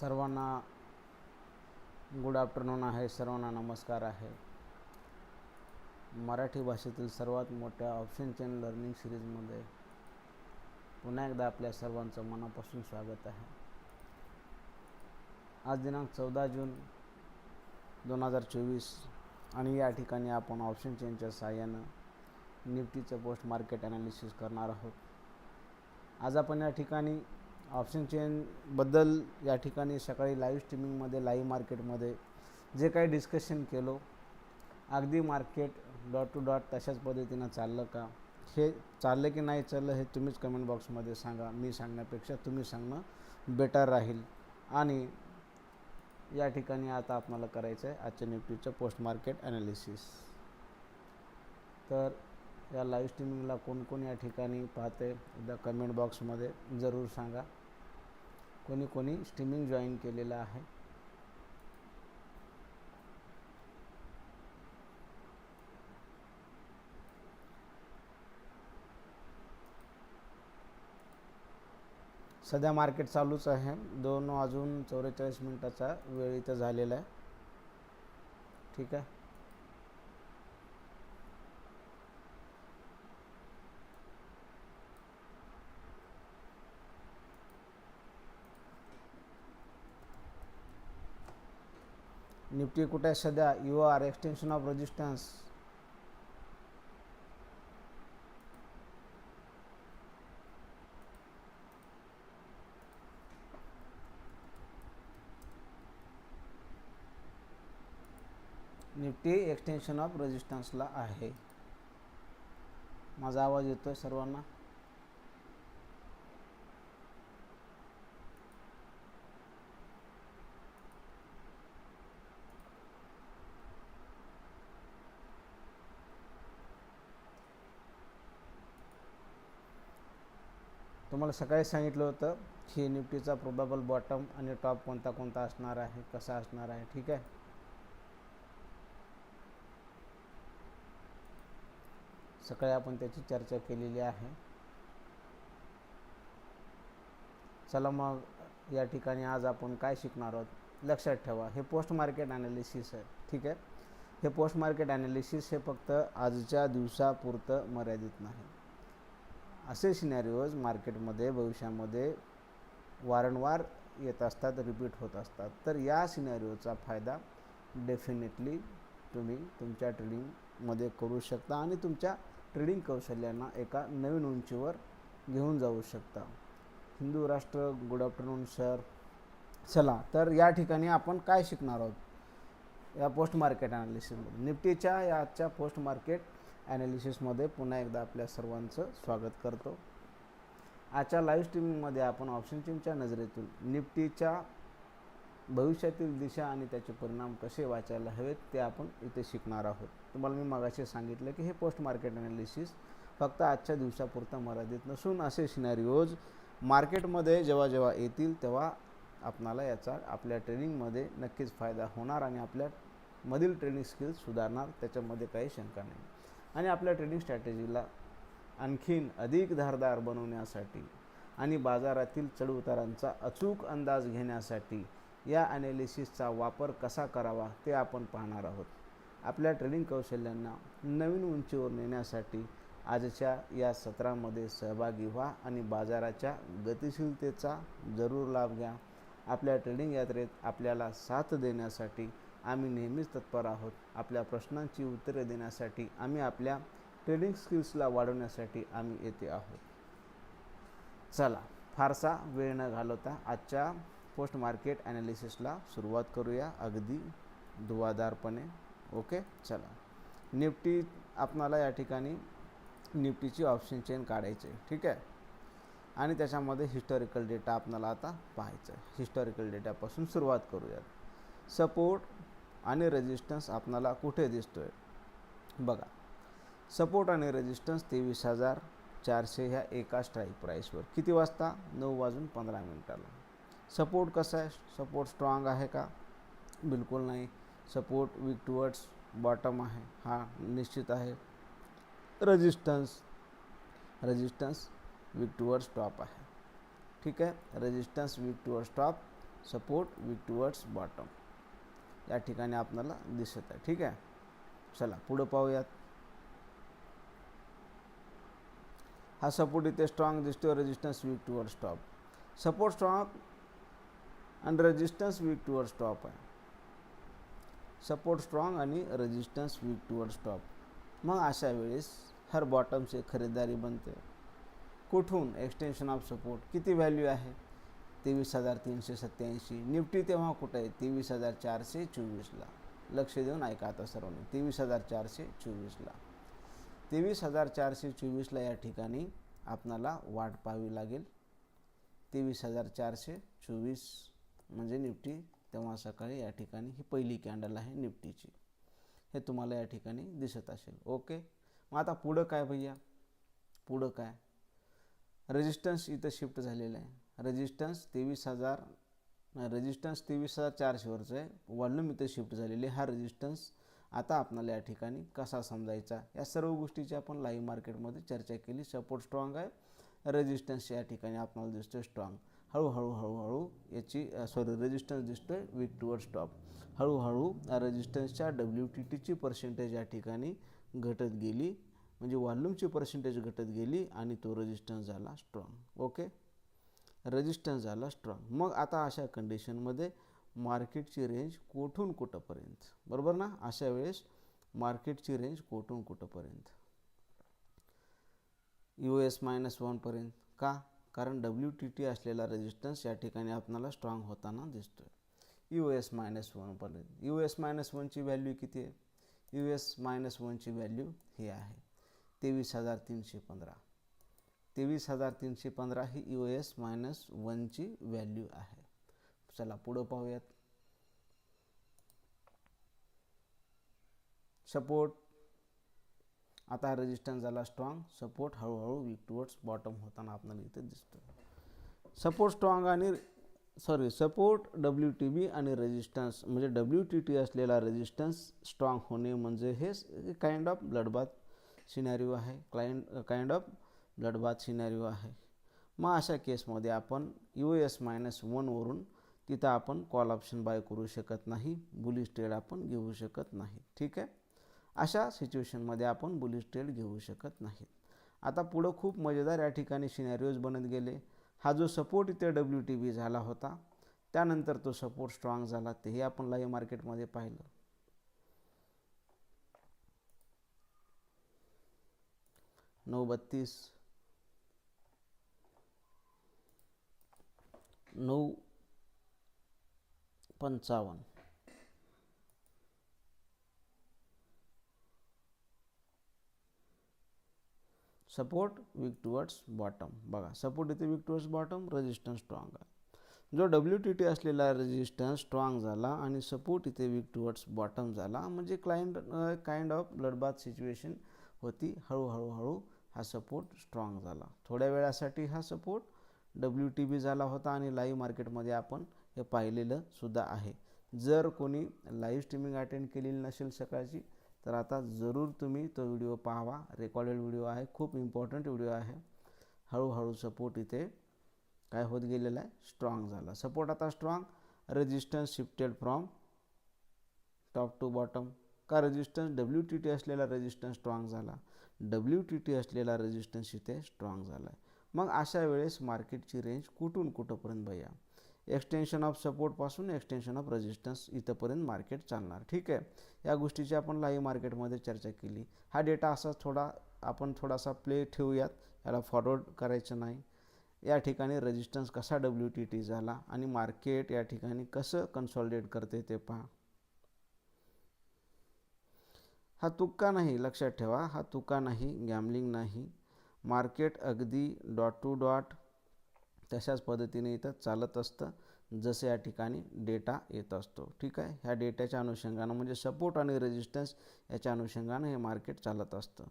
सर्वांना good afternoon आहे सर्वांना नमस्कार आहे. मराठी भाषेतील सर्वात मोठ्या ऑप्शन चेन लर्निंग सिरीजमध्ये पुन्हा एकदा आपल्या सर्वांचं मनापासून स्वागत आहे. आज दिनांक चौदा जून दोन हजार चोवीस आणि या ठिकाणी आपण ऑप्शन चेनच्या सहाय्यानं निफ्टीचं पोस्ट मार्केट ॲनालिसिस करणार आहोत. आज आपण या ठिकाणी ऑप्शन चेनबद्दल या ठिकाणी सकाळी लाईव्ह स्ट्रीमिंगमध्ये लाईव्ह मार्केटमध्ये जे काही डिस्कशन केलो अगदी मार्केट डॉट टू डॉट तशाच पद्धतीनं चाललं का? हे चाललं की नाही चाललं हे तुम्हीच कमेंट बॉक्समध्ये सांगा. मी सांगण्यापेक्षा तुम्ही सांगणं बेटर राहील. आणि या ठिकाणी आता आपल्याला करायचं आहे आजच्या निफ्टीचं पोस्ट मार्केट ॲनालिसिस तर या लाईव्ह स्ट्रीमिंगला कोण कोण या ठिकाणी पाहते एकदा कमेंट बॉक्समध्ये जरूर सांगा. कोणी कोणी स्ट्रीमिंग जॉईन केलेलं आहे. सध्या मार्केट चालूच आहे. दोन वाजून चौवेचाळीस मिनटाचा वेळ इथं झालेला आहे. ठीक आहे? निफ्टी कुठे आहे सध्या? U R extension of resistance Nifty extension of रेजिस्टन्सला आहे. माझा आवाज येतोय सर्वांना? तुम्हाला सकाळी सांगितलं होतं की निफ्टीचा प्रोबेबल बॉटम आणि टॉप कोणता कोणता असणार आहे कसा असणार आहे ठीक आहे? सकाळी आपण त्याची चर्चा केलेली आहे. चला मग या ठिकाणी आज आपण काय शिकणार आहोत लक्षात ठेवा. हे पोस्ट मार्केट ॲनालिसिस आहे ठीक आहे? हे पोस्ट मार्केट ॲनालिसिस हे फक्त आजच्या दिवसापुरतं मर्यादित नाही. असे सिनॅरिओज मार्केटमध्ये भविष्यामध्ये वारंवार येत असतात रिपीट होत असतात. तर या सिनॅरिओचा फायदा डेफिनेटली तुम्ही तुमच्या ट्रेडिंगमध्ये करू शकता आणि तुमच्या ट्रेडिंग कौशल्यांना एका नवीन उंचीवर घेऊन जाऊ शकता. हिंदू राष्ट्र गुड आफ्टरनून सर चला तर या ठिकाणी आपण काय शिकणार आहोत? या पोस्ट मार्केट ॲनालिसिसमध्ये निफ्टीच्या या आजच्या पोस्ट मार्केट ॲनालिसिसमध्ये पुन्हा एकदा आपल्या सर्वांचं स्वागत करतो. आजच्या लाईव्ह स्ट्रीमिंगमध्ये आपण ऑप्शन चेनच्या नजरेतून निफ्टीच्या भविष्यातील दिशा आणि त्याचे परिणाम कसे वाचायला हवेत ते आपण इथे शिकणार आहोत. तुम्हाला मी मगाशी सांगितलं की हे पोस्ट मार्केट ॲनालिसिस फक्त आजच्या दिवसापुरतं मर्यादित नसून असे सिनॅरिओज मार्केटमध्ये जेव्हा जेव्हा येतील तेव्हा आपणाला याचा आपल्या ट्रेनिंगमध्ये नक्कीच फायदा होणार आणि आपल्या मधील ट्रेनिंग स्किल्स सुधारणार त्याच्यामध्ये काही शंका नाही. आणि आपल्या ट्रेडिंग स्ट्रॅटेजीला आणखीन अधिक धारदार बनवण्यासाठी आणि बाजारातील चढउतारांचा अचूक अंदाज घेण्यासाठी या ॲनालिसिसचा वापर कसा करावा ते आपण पाहणार आहोत. आपल्या ट्रेडिंग कौशल्यांना नवीन उंचीवर नेण्यासाठी आजच्या या सत्रामध्ये सहभागी व्हा आणि बाजाराच्या गतिशीलतेचा जरूर लाभ घ्या. आपल्या ट्रेडिंग यात्रेत आपल्याला साथ देण्यासाठी आम्ही नेहमीच तत्पर आहोत आपल्या प्रश्नांची उत्तरे देण्यासाठी आम्ही आपल्या ट्रेडिंग स्किल्सला वाढवण्यासाठी आम्ही येथे आहोत. चला फारसा वेळ न घालवता आजच्या पोस्ट मार्केट ॲनालिसिसला सुरुवात करूया अगदी धुवादारपणे ओके? चला. निफ्टी आपणाला या ठिकाणी निफ्टीची ऑप्शन चेन काढायची आहे. ठीक आहे? आणि त्याच्यामध्ये हिस्टॉरिकल डेटा आपणाला आता पाहायचा आहे. हिस्टॉरिकल डेटापासून सुरुवात करूयात. सपोर्ट आणि रेजिस्टन्स आपणाला कुठे दिसतो आहे बघा सपोर्ट आणि रेजिस्टन्स तेवीस हजार चारशे ह्या एका स्ट्राईक प्राईसवर किती वाजता? नऊ वाजून पंधरा मिनटाला. सपोर्ट कसा आहे? सपोर्ट स्ट्रॉंग आहे का? बिलकुल नाही. सपोर्ट वीक टुवर्ड्स बॉटम आहे. हा निश्चित आहे. Resistance resistance weak towards top आहे. ठीक आहे? Resistance weak towards top support weak towards bottom या ठिकाणी आपल्याला दिसत आहे. ठीक आहे? चला पुढं पाहूयात. हा सपोर्ट इथे स्ट्रॉंग दिसतो resistance weak toward stop support strong आणि रेजिस्टन्स वीक टुवर्ड स्टॉप आहे. सपोर्ट स्ट्रॉंग आणि रेजिस्टन्स वीक टूवर स्टॉप मग अशा वेळेस हर बॉटमचे खरेदीदारी बनते. कुठून? एक्सटेन्शन ऑफ सपोर्ट किती व्हॅल्यू आहे? तेवीस हजार तीनशे सत्त्याऐंशी. निफ्टी तेव्हा कुठं आहे? तेवीस हजार चारशे चोवीसला. लक्ष देऊन ऐका आता सर्वांनी. तेवीस हजार चारशे चोवीसला. तेवीस हजार चारशे चोवीसला या ठिकाणी आपणाला वाट पाहावी लागेल. तेवीस हजार चारशे चोवीस म्हणजे निफ्टी तेव्हा सकाळी या ठिकाणी ही पहिली कॅन्डल आहे निफ्टीची. हे तुम्हाला या ठिकाणी दिसत असेल. ओके? मग आता पुढं काय भैया? पुढं काय? रेजिस्टन्स इथं शिफ्ट झालेलं आहे. रेजिस्टन्स तेवीस हजार रेजिस्टन्स तेवीस हजार चारशेवरचं आहे. वॉल्यूम इथं शिफ्ट झालेली हा रेजिस्टन्स आता आपल्याला या ठिकाणी कसा समजायचा? या सर्व गोष्टीची आपण लाईव्ह मार्केटमध्ये चर्चा केली. सपोर्ट स्ट्रॉंग आहे. रेजिस्टन्स या ठिकाणी आपल्याला दिसतोय स्ट्रॉंग हळूहळू हळूहळू याची सॉरी रेजिस्टन्स दिसतो आहे वीक टुवर्ड स्टॉप हळूहळू रेजिस्टन्सच्या डब्ल्यू टी टीची पर्सेंटेज या ठिकाणी घटत गेली. म्हणजे वॉल्यूमची पर्सेंटेज घटत गेली आणि तो रेजिस्टन्स झाला स्ट्रॉंग ओके रेजिस्टन्स झाला स्ट्रॉंग मग आता अशा कंडिशनमध्ये मार्केटची रेंज कोठून कुठंपर्यंत? बरोबर ना? अशा वेळेस मार्केटची रेंज कोठून कुठंपर्यंत? यू एस मायनस वनपर्यंत का? कारण डब्ल्यू टी टी असलेला रेजिस्टन्स या ठिकाणी आपणाला स्ट्रॉंग होताना दिसतो आहे यू एस मायनस वनपर्यंत यू एस मायनस वनची व्हॅल्यू किती आहे? यू एस मायनस वनची व्हॅल्यू ही आहे. तेवीस हजार तीनशे पंधरा. तेवीस हजार तीनशे पंधरा ही यू एस मायनस वनची व्हॅल्यू आहे. चला पुढं पाहूयात. सपोर्ट आता रेजिस्टन्स झाला स्ट्रॉंग सपोर्ट हळूहळू वीक टुवर्ड्स बॉटम होताना आपल्याला इथे दिसतो सपोर्ट स्ट्रॉंग आणि sorry support W T B आणि रेजिस्टन्स म्हणजे डब्ल्यू टी टी असलेला रेजिस्टन्स स्ट्रॉंग होणे म्हणजे हे काइंड ऑफ ब्लडबाथ सिनॅरिओ आहे. Client kind of bloodbath scenario आहे. मग अशा केसमध्ये आपण यू एस मायनस वनवरून तिथं आपण कॉल ऑप्शन बाय करू शकत नाही बुलिश ट्रेड आपण घेऊ शकत नाही. ठीक आहे? अशा सिच्युएशनमध्ये आपण बुलिश ट्रेड घेऊ शकत नाहीत आता पुढं खूप मजेदार या ठिकाणी सिनॅरिओज बनत गेले. हा जो सपोर्ट इथे डब्ल्यू टी बी झाला होता त्यानंतर तो सपोर्ट स्ट्रॉंग झाला तेही आपण लाईव्ह मार्केटमध्ये पाहिलं. नऊ बत्तीस. नऊ पंचावन्न. सपोर्ट वीक टुवर्ड्स बॉटम बघा सपोर्ट इथे weak towards bottom resistance strong आहे. जो डब्ल्यू टी टी असलेला रेजिस्टन्स स्ट्रॉंग झाला आणि सपोर्ट इथे वीक टुवर्ड्स बॉटम झाला म्हणजे client kind of bloodbath situation होती. हळूहळू हळू हा सपोर्ट स्ट्रॉंग झाला. थोड्या वेळासाठी हा सपोर्ट डब्ल्यू टी बी झाला होता आणि लाईव्ह मार्केटमध्ये आपण हे पाहिलेलं सुद्धा आहे. जर कोणी लाईव्ह स्ट्रीमिंग अटेंड केलेली नसेल सकाळची तर आता जरूर तुम्ही तो व्हिडिओ पाहावा. रेकॉर्डेड व्हिडिओ आहे खूप इम्पॉर्टंट व्हिडिओ आहे. हळूहळू सपोर्ट इथे काय होत गेलेला आहे? स्ट्रॉंग झाला. सपोर्ट आता strong resistance shifted from top to bottom का रेजिस्टन्स डब्ल्यू टी टी असलेला रेजिस्टन्स स्ट्रॉंग झाला. डब्ल्यू टी टी असलेला रेजिस्टन्स इथे स्ट्रॉंग झाला. आहे मग अशा वेळेस मार्केटची रेंज कुठून कुठंपर्यंत भैया? एक्सटेन्शन ऑफ सपोर्टपासून एक्सटेन्शन ऑफ रेजिस्टन्स इथंपर्यंत मार्केट चालणार. ठीक आहे? या गोष्टीची आपण लाईव्ह मार्केटमध्ये चर्चा केली. हा डेटा असा थोडा आपण थोडासा प्ले ठेवूयात. याला फॉरवर्ड करायचं नाही. या ठिकाणी रेजिस्टन्स कसा डब्ल्यू टी टी झाला आणि मार्केट या ठिकाणी कसं कन्सॉलिडेट करते ते पहा. हा तुक्का नाही लक्षात ठेवा. हा तुक्का नाही गॅमलिंग नाही. मार्केट अगदी डॉट टू डॉट तशाच पद्धतीने इथं चालत असतं जसं या ठिकाणी डेटा येत असतो. ठीक आहे? ह्या डेटाच्या अनुषंगानं म्हणजे सपोर्ट आणि रेजिस्टन्स याच्या अनुषंगानं हे मार्केट चालत असतं.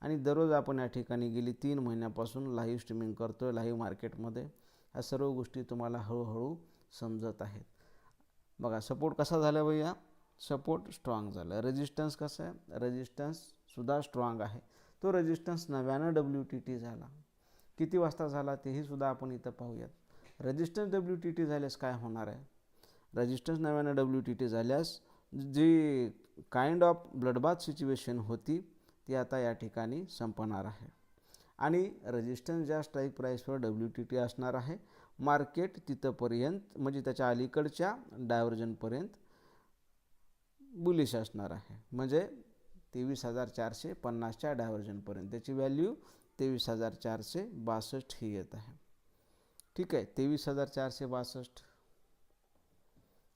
आणि दररोज आपण या ठिकाणी गेली तीन महिन्यापासून लाईव्ह स्ट्रीमिंग करतो आहे लाईव्ह मार्केटमध्ये ह्या सर्व गोष्टी तुम्हाला हळूहळू समजत आहेत. बघा सपोर्ट कसा झाला भैया? सपोर्ट स्ट्रॉंग झालं. रेजिस्टन्स कसं आहे? रेजिस्टन्ससुद्धा स्ट्रॉंग आहे. तो रेजिस्टन्स नव्यानं डब्ल्यू टी टी झाला. किती वाजता झाला तेही सुद्धा आपण इथं पाहूयात. रेजिस्टन्स डब्ल्यू टी टी झाल्यास काय होणार आहे? रेजिस्टन्स नव्यानं डब्ल्यू टी टी झाल्यास जी काइंड ऑफ ब्लडबाथ सिच्युएशन होती ती आता या ठिकाणी संपणार आहे. आणि रेजिस्टन्स ज्या स्ट्राईक प्राईसवर डब्ल्यू टी टी असणार आहे मार्केट तिथंपर्यंत म्हणजे त्याच्या अलीकडच्या डायव्हर्जनपर्यंत बुलिश असणार आहे. म्हणजे तेवीस हजार चारशे पन्नासच्या डायव्हर्जनपर्यंत. त्याची व्हॅल्यू तेवीस हजार चारशे बासष्ट ही येत आहे. ठीक आहे तेवीस हजार चारशे बासष्ट.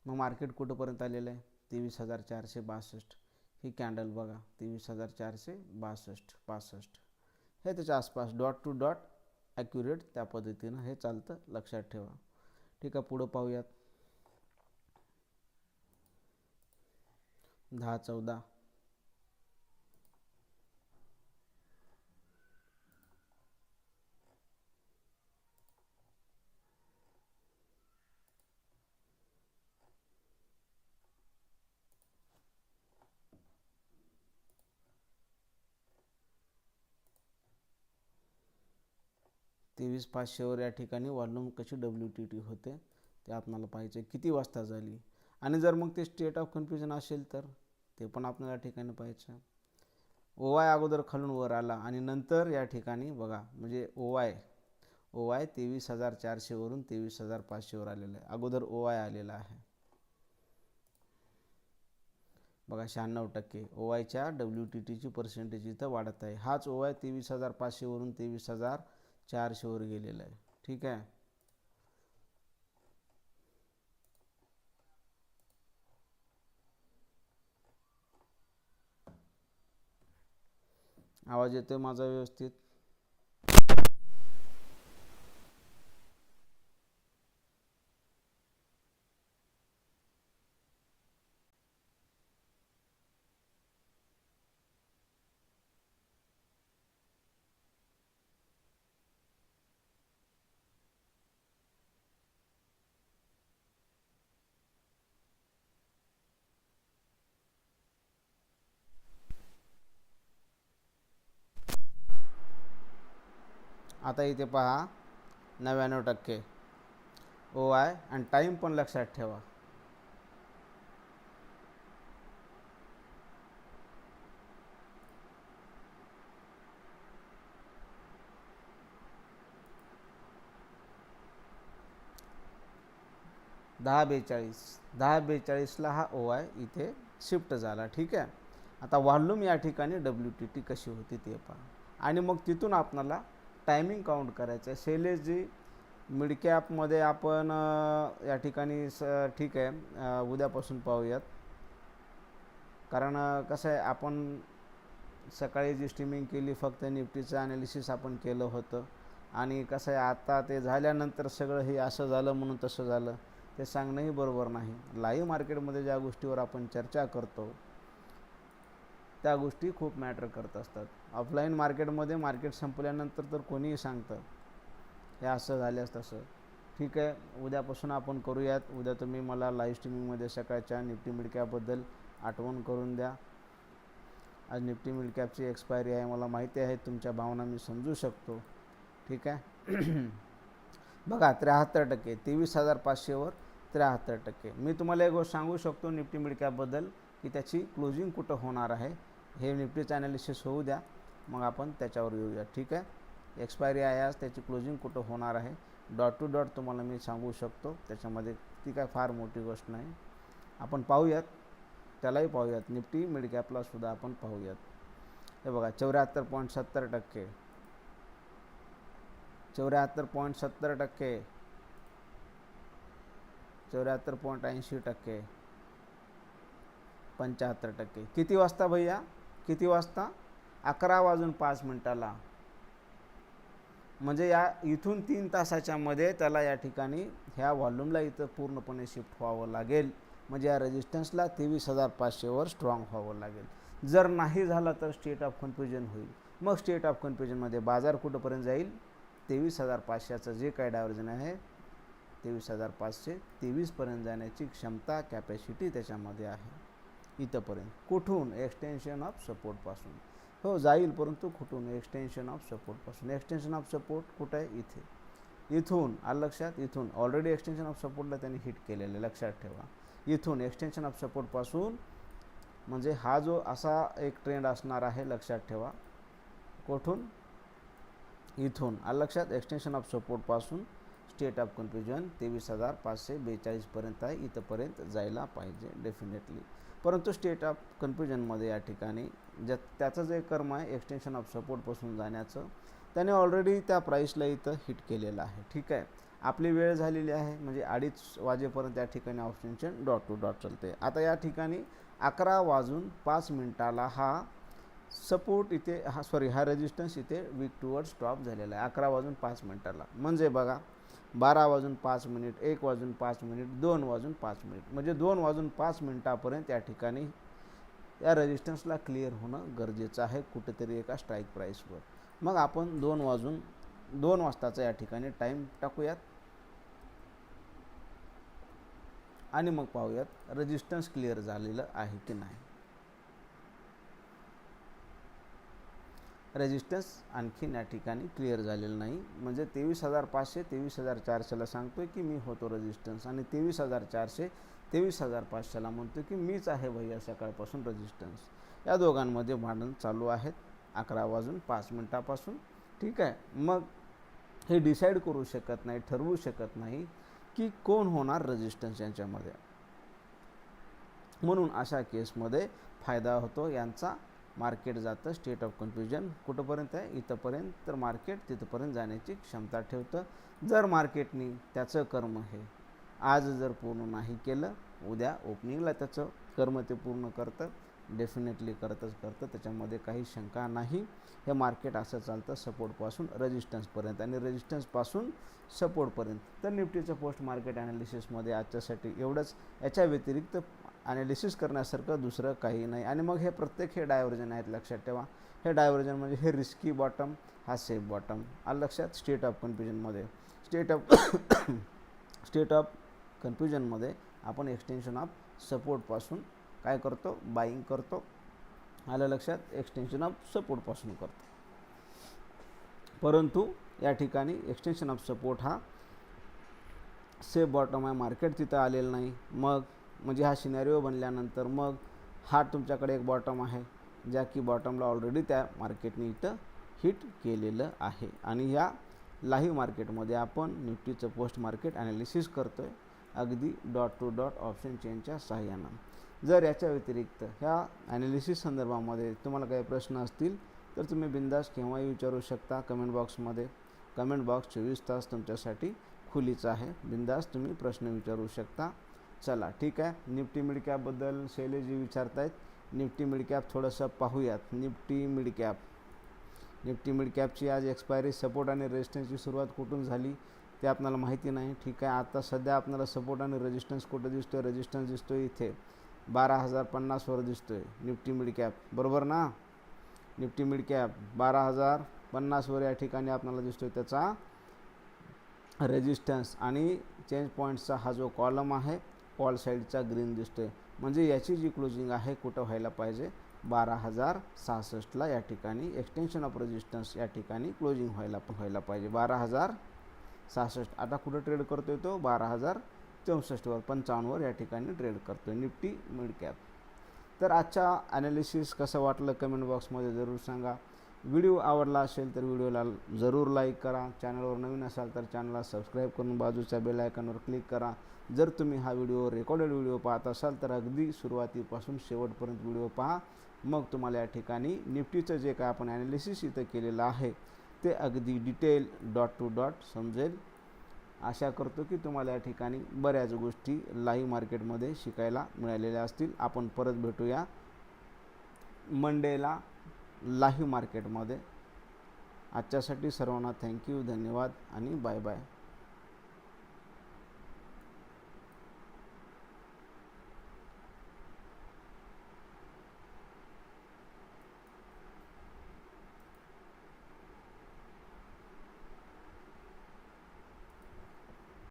मग मार्केट कुठंपर्यंत आलेलं आहे? तेवीस हजार चारशे बासष्ट. ही कॅन्डल बघा तेवीस हजार चारशे बासष्ट पासष्ट हे त्याच्या आसपास डॉट टू डॉट ॲक्युरेट त्या पद्धतीनं हे चालतं लक्षात ठेवा. ठीक आहे पुढं पाहूयात. दहा चौदा. तेवीस पाचशेवर या ठिकाणी वॉल्यूम कशी डब्ल्यू टी टी होते ते आपल्याला पाहिजे किती वाजता झाली? आणि जर मग ते स्टेट ऑफ कन्फ्युजन असेल तर? ते पण आपल्याला या ठिकाणी पाहायचं ओ वाय अगोदर खालून वर आला आणि नंतर या ठिकाणी बघा म्हणजे ओ ओवाय ओ तेवीस हजार चारशेवरून तेवीस हजार पाचशेवर आलेलं आहे. अगोदर ओ वाय आलेला आहे. बघा शहाण्णव टक्के. ओ वायच्या डब्ल्यू टी टीची पर्सेंटेज इथं वाढत आहे. हाच ओ तेवीस हजार पाचशेवरून तेवीस हजार चारशेवर गेलेलं आहे. ठीक आहे? आवाज येतोय माझा व्यवस्थित? आता इथे पहा नव्याण्णव टक्के. ओ आय आणि टाईम पण लक्षात ठेवा. दहा बेचाळीस. दहा बेचाळीसला हा ओ आय इथे शिफ्ट झाला ठीक आहे? आता व्हॉल्यूम या ठिकाणी डब्ल्यू टी टी कशी होती ते पहा. आणि मग तिथून आपणाला टायमिंग काउंट करायचं आहे सेलेस जी मिडकॅपमध्ये आपण या ठिकाणी स ठीक आहे उद्यापासून पाहूयात. कारण कसं आहे आपण सकाळी जी स्ट्रीमिंग केली फक्त निफ्टीचं ॲनालिसिस आपण केलं होतं. आणि कसं आहे आता ते झाल्यानंतर सगळं हे असं झालं म्हणून तसं झालं. ते सांगणंही बरोबर नाही. लाईव्ह मार्केटमध्ये ज्या गोष्टीवर आपण चर्चा करतो त्या गोष्टी खूप मॅटर करत असतात. ऑफलाईन मार्केटमध्ये मार्केट संपल्यानंतर तर कोणीही सांगतं हे असं झाल्यास तसं. ठीक आहे उद्यापासून आपण करूयात. उद्या तुम्ही मला लाईव्ह स्ट्रीमिंगमध्ये सकाळच्या निफ्टी मिडकॅपबद्दल आठवण करून द्या. आज निफ्टी मिडकॅपची एक्सपायरी आहे मला माहिती आहे तुमच्या भावना मी समजू शकतो. ठीक आहे? बघा त्र्याहत्तर टक्के तेवीस हजार पाचशेवर त्र्याहत्तर टक्के. मी तुम्हाला एक गोष्ट सांगू शकतो निफ्टी मिडकॅपबद्दल की त्याची क्लोजिंग कुठं होणार आहे? हे निफ्टीचं ॲनालिसिस होऊ द्या. मग आपण त्याच्यावर येऊया. ठीक आहे? एक्सपायरी आहे आज. त्याची क्लोजिंग कुठं होणार आहे? डॉट टू डॉट तुम्हाला मी सांगू शकतो. त्याच्यामध्ये ती काय फार मोठी गोष्ट नाही. आपण पाहूयात. त्यालाही पाहूयात. निफ्टी मिड आपण पाहूयात. हे बघा चौऱ्याहत्तर पॉईंट सत्तर टक्के. चौऱ्याहत्तर पॉईंट सत्तर टक्के. चौऱ्याहत्तर पॉईंट ऐंशी टक्के. पंच्याहत्तर टक्के. किती वाजता भैया? किती वाजता? अकरा वाजून पाच मिनटाला. म्हणजे या इथून तीन तासाच्या मध्ये त्याला या ठिकाणी ह्या व्हॉल्यूमला इथं पूर्णपणे शिफ्ट व्हावं लागेल. म्हणजे या रेजिस्टन्सला तेवीस हजार पाचशेवर स्ट्रॉंग व्हावं लागेल. जर नाही झालं तर स्टेट ऑफ कन्फ्युजन होईल. मग स्टेट ऑफ कन्फ्युजनमध्ये बाजार कुठंपर्यंत जाईल? तेवीस हजार पाचशेचं जे काय डायव्हर्जन आहे तेवीस हजार पाचशे तेवीसपर्यंत जाण्याची क्षमता कॅपॅसिटी त्याच्यामध्ये आहे. इथंपर्यंत. कुठून? एक्सटेन्शन ऑफ सपोर्टपासून हो जाईल परंतु कुठून? एक्सटेन्शन ऑफ सपोर्टपासून एक्सटेन्शन ऑफ सपोर्ट कुठं? आहे इथे. इथून. आलं लक्षात? इथून. ऑलरेडी एक्सटेन्शन ऑफ सपोर्टला त्यांनी हिट केलेलं आहे. लक्षात ठेवा. इथून एक्सटेन्शन ऑफ सपोर्टपासून म्हणजे हा जो असा एक ट्रेंड असणार आहे लक्षात ठेवा. कुठून? इथून. आलं लक्षात? एक्सटेन्शन ऑफ सपोर्टपासून स्टेट ऑफ कन्फ्युजन तेवीस हजार पाचशे बेचाळीसपर्यंत आहे. इथंपर्यंत जायला पाहिजे डेफिनेटली परंतु स्टेट ऑफ कन्फ्युजनमध्ये या ठिकाणी ज्या त्याचं जे कर्म आहे एक्सटेन्शन ऑफ सपोर्टपासून जाण्याचं त्याने ऑलरेडी त्या प्राईसला इथं हिट केलेलं आहे. ठीक आहे? आपली वेळ झालेली आहे. म्हणजे अडीच वाजेपर्यंत त्या ठिकाणी ऑप्शनशन डॉट टू डॉट चालते आता या ठिकाणी अकरा वाजून पाच मिनटाला हा सपोर्ट इथे हा सॉरी हा रेजिस्टन्स इथे वीक टूवर्ड स्टॉप झालेला आहे. अकरा वाजून पाच मिनटाला. म्हणजे बघा बारा वाजून पाच मिनिट एक वाजून पाच मिनिट दोन वाजून पाच मिनिट. म्हणजे दोन वाजून पाच मिनटापर्यंत या ठिकाणी या रेजिस्टन्सला क्लिअर होणं गरजेचं आहे कुठेतरी एका स्ट्राईक प्राईसवर मग आपण दोन वाजून दोन वाजताचा या ठिकाणी टाईम टाकूयात. आणि मग पाहूयात रेजिस्टन्स क्लिअर झालेलं आहे की नाही. रेजिस्टन्स आणखीन या ठिकाणी क्लिअर झालेला नाही. म्हणजे तेवीस हजार पाचशे तेवीस हजार चारशेला सांगतोय की मी होतो रेजिस्टन्स. आणि तेवीस हजार चारशे तेवीस हजार पाचशेला म्हणतो की मीच आहे भैया सकाळपासून रेजिस्टन्स. या दोघांमध्ये भांडण चालू आहेत. अकरा वाजून पाच मिनटापासून. ठीक आहे. मग हे डिसाईड करू शकत नाही ठरवू शकत नाही की कोण होणार रेजिस्टन्स यांच्यामध्ये. म्हणून अशा केसमध्ये फायदा होतो यांचा. मार्केट जातं स्टेट ऑफ कन्फ्युजन कुठंपर्यंत आहे? इथंपर्यंत. तर मार्केट तिथंपर्यंत जाण्याची क्षमता ठेवतं. जर मार्केटनी त्याचं कर्म हे आज जर पूर्ण नाही केलं उद्या ओपनिंगला त्याचं कर्म ते पूर्ण करतं डेफिनेटली करतच करतं त्याच्यामध्ये काही शंका नाही. हे मार्केट असं चालतं सपोर्टपासून रेजिस्टन्सपर्यंत आणि रेजिस्टन्सपासून सपोर्टपर्यंत तर निफ्टीचं पोस्ट मार्केट ॲनालिसिसमध्ये आजच्यासाठी एवढंच. याच्या व्यतिरिक्त ॲनालिसिस करण्यासारखं दुसरं काही नाही. आणि मग हे प्रत्येक हे डायव्हर्जन आहेत लक्षात ठेवा. हे डायव्हर्जन म्हणजे हे रिस्की बॉटम हा सेफ बॉटम आलं लक्षात स्टेट ऑफ कन्फ्युजनमध्ये स्टेट ऑफ स्टेट ऑफ कन्फ्युजनमध्ये आपण एक्सटेन्शन ऑफ सपोर्टपासून काय करतो? बाईंग करतो. आलं लक्षात? एक्सटेन्शन ऑफ सपोर्टपासून करतो. परंतु या ठिकाणी एक्सटेन्शन ऑफ सपोर्ट हा सेफ बॉटम आहे. मार्केट तिथं आलेलं नाही. मग म्हणजे हा सिनॅरिओ बनल्यानंतर मग हा तुमच्याकडे एक बॉटम आहे ज्या की बॉटमला ऑलरेडी त्या मार्केटने इथं हिट केलेलं आहे. आणि या लाईव्ह मार्केटमध्ये आपण निफ्टीचं पोस्ट मार्केट ॲनालिसिस करतो आहे अगदी डॉट टू डॉट ऑप्शन चेनच्या सहाय्यानं जर याच्या व्यतिरिक्त ह्या ॲनालिसिस संदर्भामध्ये तुम्हाला काही प्रश्न असतील तर तुम्ही बिंदास केव्हाही विचारू शकता. कमेंट बॉक्समध्ये कमेंट बॉक्स चोवीस तास तुमच्यासाठी खुलीचं आहे. बिंदास तुम्ही प्रश्न विचारू शकता. चला ठीक आहे. निफ्टी मिड कॅपबद्दल शैलेजी विचारतायत. निफ्टी मिड कॅप थोडंसं पाहूयात. Nifty mid cap Nifty mid कॅपची आज एक्सपायरी सपोर्ट आणि रेजिस्टन्सची सुरुवात कुठून झाली ते आपल्याला माहिती नाही. ठीक आहे आता सध्या आपल्याला सपोर्ट आणि रेजिस्टन्स कुठं दिसतो आहे रेजिस्टन्स दिसतो आहे इथे. बारा हजार पन्नासवर दिसतो आहे निफ्टी मिड कॅप बरोबर ना? निफ्टी मिड कॅप बारा हजार पन्नासवर या ठिकाणी आपल्याला दिसतो आहे त्याचा रेजिस्टन्स आणि चेंज पॉईंटचा हा जो कॉलम आहे कॉल साईडचा ग्रीन दिसतो आहे म्हणजे याची जी क्लोजिंग आहे कुठं व्हायला पाहिजे? बारा हजार सहासष्टला या ठिकाणी एक्सटेन्शन ऑफ रेजिस्टन्स या ठिकाणी क्लोजिंग व्हायला व्हायला पाहिजे. बारा हजार सहासष्ट. आता कुठं ट्रेड करतो आहे तो? बारा हजार चौसष्टवर पंचावन्नवर या ठिकाणी ट्रेड करतो आहे निफ्टी मिड कॅप तर आजच्या ॲनालिसिस कसं वाटलं? कमेंट बॉक्समध्ये जरूर सांगा. व्हिडिओ आवडला असेल तर व्हिडिओला जरूर लाईक करा. चॅनलवर नवीन असाल तर चॅनलला सबस्क्राईब करून बाजूच्या बेल आयकॉनवर क्लिक करा. जर तुम्ही हा व्हिडिओ रेकॉर्डेड व्हिडिओ पाहत असाल तर अगदी सुरुवातीपासून शेवटपर्यंत व्हिडिओ पहा. मग तुम्हाला या ठिकाणी निफ्टीचं जे काय आपण ॲनालिसिस इथं केलेलं आहे ते अगदी डिटेल डॉट टू डॉट समजेल. आशा करतो की तुम्हाला या ठिकाणी बऱ्याच गोष्टी लाईव्ह मार्केटमध्ये शिकायला मिळालेल्या असतील. आपण परत भेटूया मंडेला. लाईव्ह मार्केटमध्ये. आजच्यासाठी सर्वांना थँक्यू धन्यवाद आणि बाय बाय.